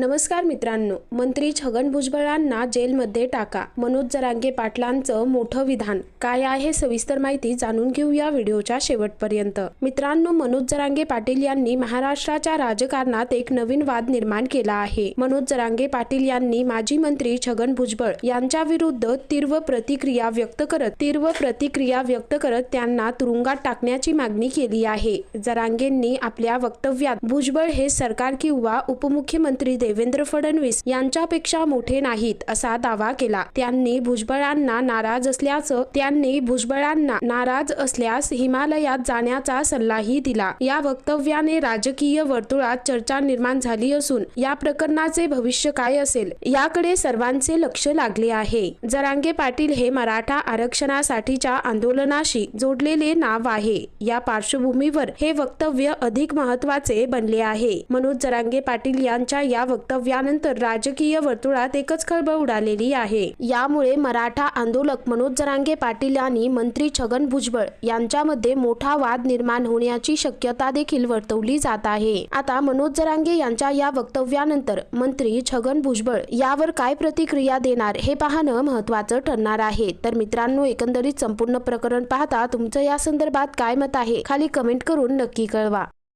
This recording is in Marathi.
नमस्कार मित्रांनो मंत्री छगन भुजबळांना जेलमध्ये टाका. मनोज जरांगे पाटलांचं मोठं विधान. काय आहे सविस्तर माहिती जाणून घेऊ या व्हिडिओच्या शेवटपर्यंत. मित्रांनो मनोज जरांगे पाटील यांनी महाराष्ट्राच्या राजकारणात एक नवीन वाद निर्माण केला आहे. मनोज जरांगे पाटील यांनी माजी मंत्री छगन भुजबळ यांच्या विरुद्ध तीव्र प्रतिक्रिया व्यक्त करत तीव्र प्रतिक्रिया व्यक्त करत त्यांना तुरुंगात टाकण्याची मागणी केली आहे. जरांगेंनी आपल्या वक्तव्यात भुजबळ हे सरकार किंवा उपमुख्यमंत्री देवेंद्र फडणवीस यांच्यापेक्षा मोठे नाहीत असा दावा केला. त्यांनी भुजबळांना नाराज असल्याचं त्यांनी भुजबळांना नाराज असल्यास हिमालयात जाण्याचा सल्लाही दिला. या वक्तव्याने राजकीय वर्तुळात चर्चा निर्माण झाली असून या प्रकरणाचे भविष्य काय असेल याकडे सर्वांचे लक्ष लागले आहे. जरांगे पाटील हे मराठा आरक्षणासाठीच्या आंदोलनाशी जोडलेले नाव आहे. या पार्श्वभूमीवर हे वक्तव्य अधिक महत्त्वाचे बनले आहे. मनोज जरांगे पाटील यांच्या या वक्तव्यानंतर राजकीय वर्तुळात एकच खळबळ उडालेली आहे. यामुळे मराठा आंदोलक मनोज जरांगे पाटील आणि मंत्री छगन भुजबळ यांच्यामध्ये मोठा वाद निर्माण होण्याची शक्यता देखील वर्तवली जात आहे. आता मनोज जरांगे यांच्या या वक्तव्यानंतर मंत्री छगन भुजबळ यावर काय प्रतिक्रिया देणार हे पाहणं महत्वाचं ठरणार आहे. तर मित्रांनो एकंदरीत संपूर्ण प्रकरण पाहता तुमचं या संदर्भात काय मत आहे? खाली कमेंट करून नक्की कळवा.